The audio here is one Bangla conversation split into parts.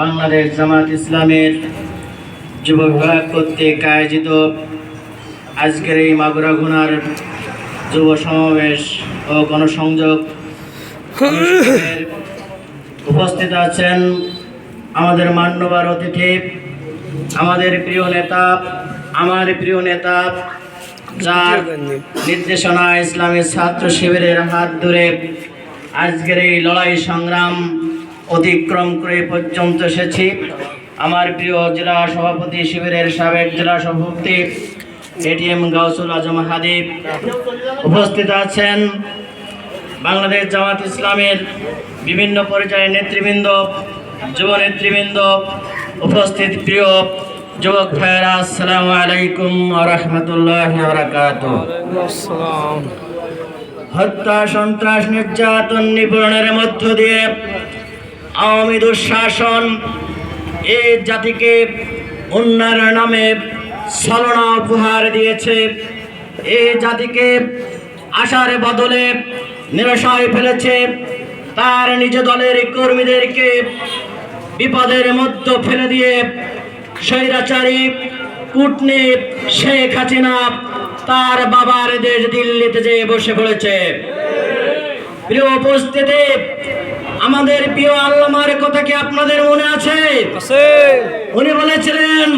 বাংলাদেশ জামাত ইসলামের যুব বিভাগ কর্তৃক আয়োজিত আজকের এই মাগুরা গুনার যুব সমাবেশ ও গণসংযোগ উপস্থিত আছেন আমাদের মান্যবার অতিথি, আমাদের প্রিয় নেতা, আমার প্রিয় নেতা, যার নির্দেশনা ইসলামের ছাত্র শিবিরের হাত ধরে আজকের এই লড়াই সংগ্রাম অতিক্রম করে পর্যন্ত এসেছি। আমার প্রিয় জেলা সভাপতি শিবিরের সাবেক জেলা সভাপতি এটিএম গাউসুল আজম হাদিব উপস্থিত আছেন। বাংলাদেশ জামাত ইসলামের বিভিন্ন পর্যায়ের নেতৃবৃন্দ যুব নেতৃবৃন্দ উপস্থিত প্রিয় যুবক ভাইয়েরা আসসালামু আলাইকুম রহমতুল্লাহ হত্যা সন্ত্রাস নির্যাতন নিপীড়নের মধ্য দিয়ে আওয়ামী দুঃশাসন এই জাতিকে উন্নয়নের নামে ছলনা উপহার দিয়েছে। এই জাতিকে আশার বদলে নিরাশায় ফেলেছে। তার নিজ দলের কর্মীদেরকে বিপদের মধ্যে ফেলে দিয়ে স্বৈরাচারী কূটনীত শেখ হাসিনা তার বাবার দেশ দিল্লিতে যেয়ে বসে পড়েছে। প্রিয় উপস্থিতি আমাদের প্রিয় আল্লামার কথা কি আপনাদের মনে আছে? উনি বলেছিলেন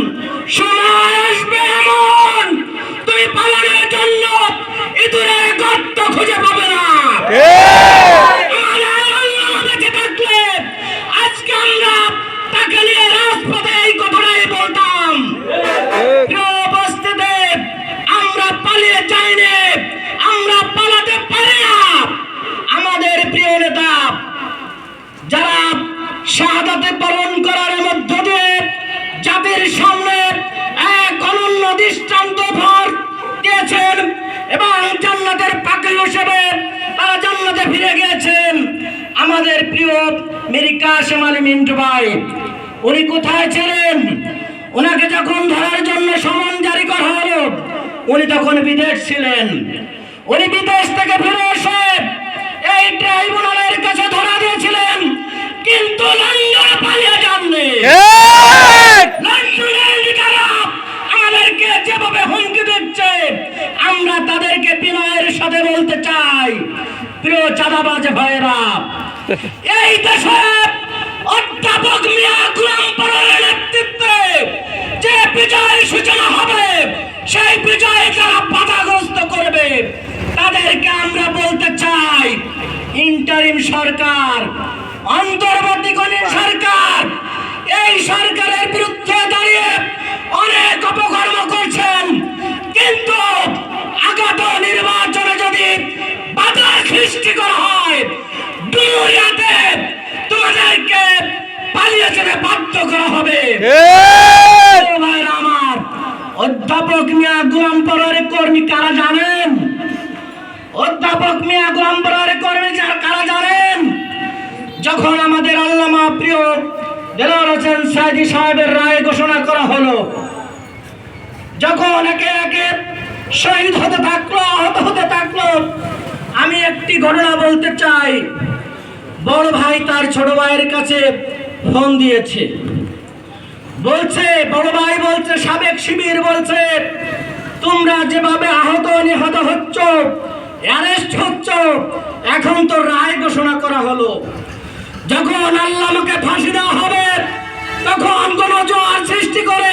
জান্নাতের পাখি হিসেবে তারা জান্নাতে ফিরে গিয়েছেন। আমাদের প্রিয় মেরিকা শ্যামালী মিন্টু ভাই, উনি কোথায় ছিলেন? ওনাকে যখন ধরার জন্য সমন জারি করা হলো, উনি তখন বিদেশ ছিলেন। উনি বিদেশ থেকে ফিরে এসে এই ট্রাইব্যুনালের কাছে চাঁদাবাজ ভাইয়েরা এই দেশে অধ্যাপক মিয়া গুলাম নেতৃত্বে যে বিজয়ের সূচনা হবে, সেই বিজয় যারা বাধাগ্রস্ত করবে, তাদেরকে আমরা বলতে চাই, ইন্টারিম সরকার অন্তর্বর্তীকালীন সরকার, এই সরকারের বিরুদ্ধে দাঁড়িয়ে অনেক অপকর্ম করছেন, কিন্তু সৃষ্টি করা হয়। দুনিয়াতে তোমাদেরকে পালিয়ে যেতে বাধ্য করা হবে। আমার অধ্যাপক মিয়া গুলাম পরের কর্মী কারা জানেন? অধ্যাপক মিয়া গুলাম পরের কর্মী কারা জানেন? যখন আমাদের আল্লামা প্রিয় দেলোয়ার হোসেন সাইদি সাহেবের রায় ঘোষণা করা হলো যখন একে একে শহীদ হতে থাকল আহত হতে থাকল আমি একটি ঘটনা বলতে চাই। বড় ভাই তার ছোট ভাইয়ের কাছে ফোন দিয়েছে। বলছে, বড় ভাই বলছে, সাবেক শিবির বলছে, তোমরা যেভাবে আহত নিহত হচ্ছ, অ্যারেস্ট হচ্ছ, এখন তো রায় ঘোষণা করা হলো। যখন আল্লাহকে ফাঁসি দেওয়া হবে, তখন কোন জোয়ার সৃষ্টি করে,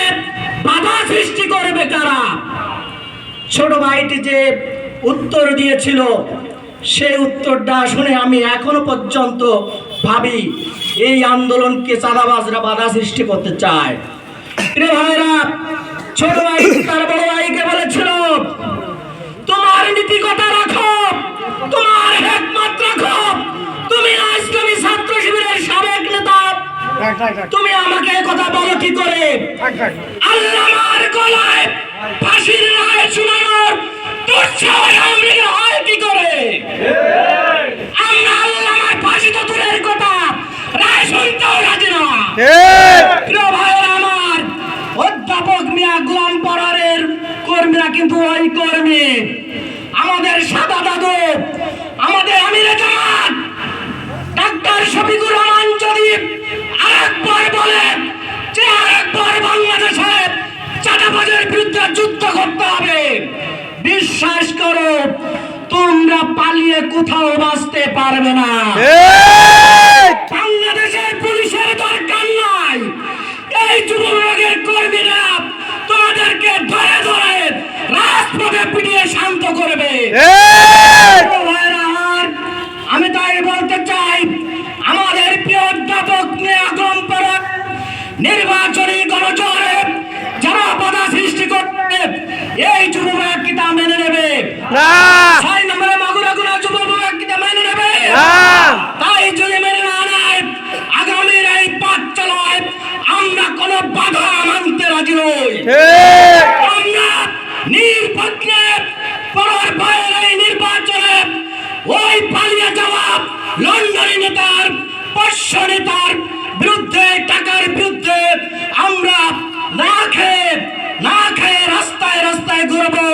বাধা সৃষ্টি করবে তারা ছোট ভাইটি যে উত্তর দিয়েছিল সেই উত্তরটা শুনে আমি এখনও পর্যন্ত ভাবি এই আন্দোলনকে চাঁদাবাজরা বাধা সৃষ্টি করতে চায়। ভাইরা ছোট ভাই তার বড় ভাইকে বলেছিল তোমার নীতিকতা রাখো তোমার হেকমত রাখো। তুমি ইসলামী ছাত্র শিবিরের সাবেক নেতা। তুমি আমাকে কথা বলো কি করে? আল্লাহর গলায় ফাঁসির রায় শোনানোর দুঃসাহস আমি হয় কি করে? আমরা পালিয়ে কোথাও বাঁচতে পারবে না। বাংলাদেশের পুলিশের দরকার নাই। এই যুব বিভাগের কর্মীরা তোমাদেরকে ধরে ধরে রাজপথে পিটিয়ে শান্ত করবে। আমি তাই বলতে চাই আমাদের প্রিয় অধ্যাপক নির্বাচনী গণজোয়ারে নির্বাচনে পরের এই নির্বাচনে ওই পালিয়ে যাওয়া লন্ডনী নেতার পশ্য নেতার বিরুদ্ধে টাকার বিরুদ্ধে আমরা না খেয়ে না খেয়ে রাস্তায় রাস্তায় ঘুরবো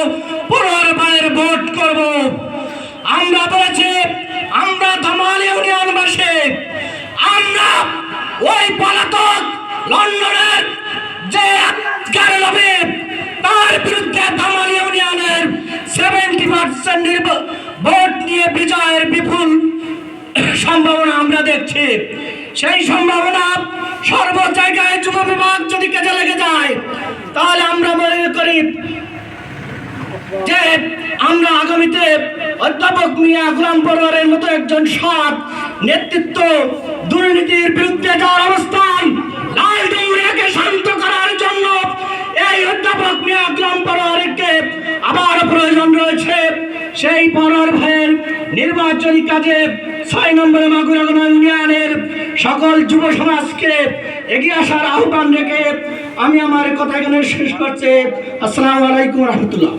পরের ভয়ের ভোট করব। আমরা বলেছি আমরা ধমাল ইউনিয়নবাসী আমরা ওই পলাতক লন্ডনের যে আজকার লবে তার বিরুদ্ধে ধামাল ইউনিয়নের সেভেন্টি পার্সেন্ট ভোট নিয়ে বিজয়ের বিপুল সম্ভাবনা আমরা দেখছি। সেই সম্ভাবনা সর্ব জায়গায় যুব বিভাগ যদি কাজে লেগে যায়, তাহলে আমরা মনে করি যে আমরা আগামীতে অধ্যাপক মিয়া গুলাম পরিবারের মতো একজন সৎ নেতৃত্ব দুর্নীতির বিরুদ্ধে যাওয়ার অবস্থান, লাল ডুমুরিয়াকে শান্ত জন্য এই অধ্যাপক মিয়া গুলাম পরিবারকে আবার প্রয়োজন রয়েছে। সেই পরার ভাইয়ের নির্বাচনী কাজে ছয় নম্বরে মাগুরাগোনা ইউনিয়নের সকল যুব সমাজকে এগিয়ে আসার আহ্বান রেখে আমি আমার কথা এখানে শেষ করছি। আসসালামু আলাইকুম রহমতুল্লাহ।